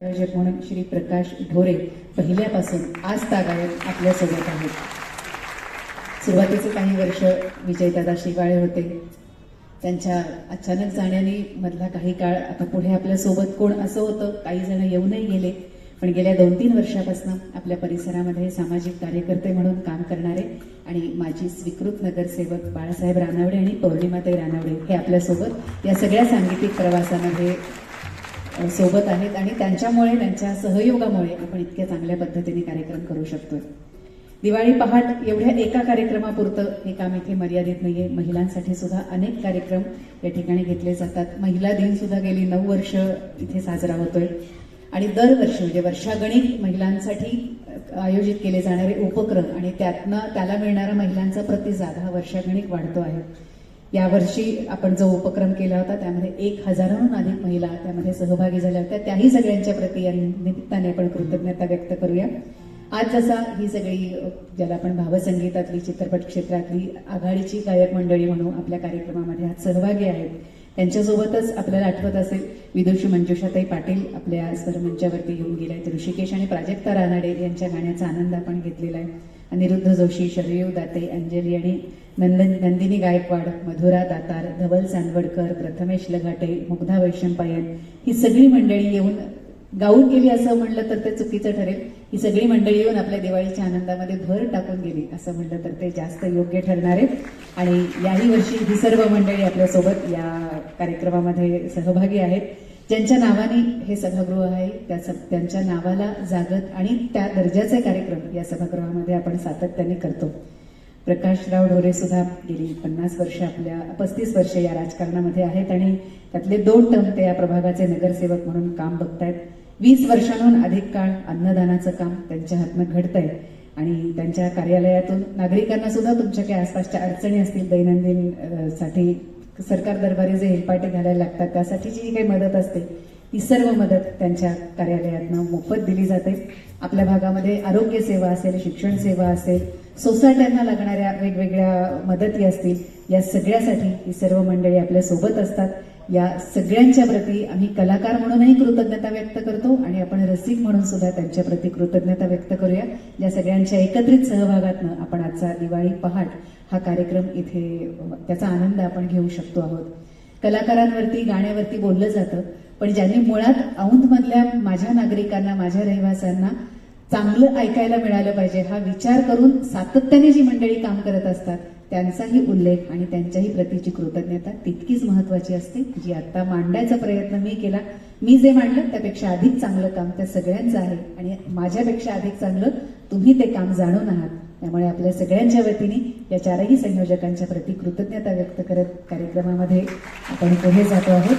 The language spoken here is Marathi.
आयोजक म्हणून श्री प्रकाश ढोरे पहिल्यापासून आज तागायत आपल्यासोबत आहेत. सुरुवातीचे काही वर्ष विजयदादा शिवाळे होते. त्यांच्या अचानक जाण्याने मधला काही काळ आता पुढे आपल्यासोबत कोण असं होतं काही जण येऊनही गेले. पण गेल्या दोन तीन वर्षापासून आपल्या परिसरामध्ये सामाजिक कार्यकर्ते म्हणून काम करणारे आणि माजी स्वीकृत नगरसेवक बाळासाहेब रानावडे आणि पौर्णिमाताई रानावडे हे आपल्यासोबत या सगळ्या सांगीतिक प्रवासामध्ये सोबत आहेत आणि त्यांच्यामुळे त्यांच्या सहयोगामुळे आपण इतक्या चांगल्या पद्धतीने कार्यक्रम करू शकतोय. दिवाळी पहाट एवढ्या एका कार्यक्रमापुरतं हे काम इथे मर्यादित नाहीये. महिलांसाठी सुद्धा अनेक कार्यक्रम या ठिकाणी घेतले जातात. महिला दिन सुद्धा गेली नऊ वर्ष इथे साजरा होतोय. आणि दरवर्षी म्हणजे वर्षागणिक महिलांसाठी आयोजित केले जाणारे उपक्रम आणि त्यातनं त्याला मिळणारा महिलांचा प्रतिसाद हा वर्षागणिक वाढतो आहे. यावर्षी आपण जो उपक्रम केला होता त्यामध्ये एक हजाराहून अधिक महिला त्यामध्ये सहभागी झाल्या होत्या. त्याही सगळ्यांच्या प्रती या निमित्ताने आपण कृतज्ञता व्यक्त करूया. आज जसा ही सगळी ज्याला आपण भावसंगीतातली चित्रपट क्षेत्रातली आघाडीची गायक मंडळी म्हणून आपल्या कार्यक्रमामध्ये आज सहभागी आहेत. त्यांच्यासोबतच आपल्याला आठवत असेल विदुषी मंजुषाताई पाटील आपल्या स्वरमंचावरती येऊन गेल्या आहेत. ऋषिकेश आणि प्राजक्ता रानाडे यांच्या गाण्याचा आनंद आपण घेतलेला आहे. अनिरुद्ध जोशी शरयू दाते अंजली आणि नंदन नंदिनी गायकवाड मधुरा दातार धवल सांदवडकर प्रथमेश लगाटे मुग्धा वैशंपायन ही सगळी मंडळी येऊन गाऊन गेली असं म्हणलं तर ते चुकीचं ठरेल. ही सगळी मंडळी येऊन आपल्या दिवाळीच्या आनंदामध्ये भर टाकून गेली असं म्हणलं तर ते जास्त योग्य ठरणार आहे आणि याही वर्षी ही सर्व मंडळी आपल्यासोबत या कार्यक्रमामध्ये सहभागी आहेत. ज्यांच्या नावाने हे सभागृह आहे त्या स- त्यांच्या नावाला जागत आणि त्या दर्जाचे कार्यक्रम या सभागृहामध्ये आपण सातत्याने करतो. प्रकाशराव ढोरे सुद्धा गेली पन्नास वर्ष आपल्या पस्तीस वर्ष या राजकारणामध्ये आहेत आणि त्यातले दोन टर्म ते या प्रभागाचे नगरसेवक म्हणून काम बघतायत. वीस वर्षांहून अधिक काळ अन्नदानाचं काम त्यांच्या हातनं घडतंय आणि त्यांच्या कार्यालयातून नागरिकांना सुद्धा तुमच्या काही आसपासच्या अडचणी असतील दैनंदिनसाठी सरकार दरबारी जे हेलपाटे घालायला लागतात त्यासाठी जी काही मदत असते ती सर्व मदत त्यांच्या कार्यालयातनं मोफत दिली जाते. आपल्या भागामध्ये आरोग्य सेवा असेल शिक्षण सेवा असेल सोसायट्यांना लागणाऱ्या वेगवेगळ्या मदती असतील या सगळ्यासाठी ही सर्व मंडळी आपल्यासोबत असतात. या सगळ्यांच्या प्रती आम्ही कलाकार म्हणूनही कृतज्ञता व्यक्त करतो आणि आपण रसिक म्हणून सुद्धा त्यांच्या प्रती कृतज्ञता व्यक्त करूया. या सगळ्यांच्या एकत्रित सहभागातनं आपण आजचा दिवाळी पहाट हा कार्यक्रम इथे त्याचा आनंद आपण घेऊ शकतो आहोत. कलाकारांवरती गाण्यावरती बोललं जातं पण ज्यांनी मुळात औंधमधल्या माझ्या नागरिकांना माझ्या रहिवाशांना चांगलं ऐकायला मिळालं पाहिजे हा विचार करून सातत्याने जी मंडळी काम करत असतात त्यांचाही उल्लेख आणि त्यांच्याही प्रतीची कृतज्ञता तितकीच महत्वाची असते जी आता मांडायचा प्रयत्न मी केला. मी जे मांडलं त्यापेक्षा अधिक चांगलं काम त्या सगळ्यांचं आहे आणि माझ्यापेक्षा अधिक चांगलं तुम्ही ते काम जाणून आहात. त्यामुळे आपल्या सगळ्यांच्या वतीने या चारही संयोजकांच्या प्रती कृतज्ञता व्यक्त करत कार्यक्रमामध्ये आपण पुढे जातो आहोत.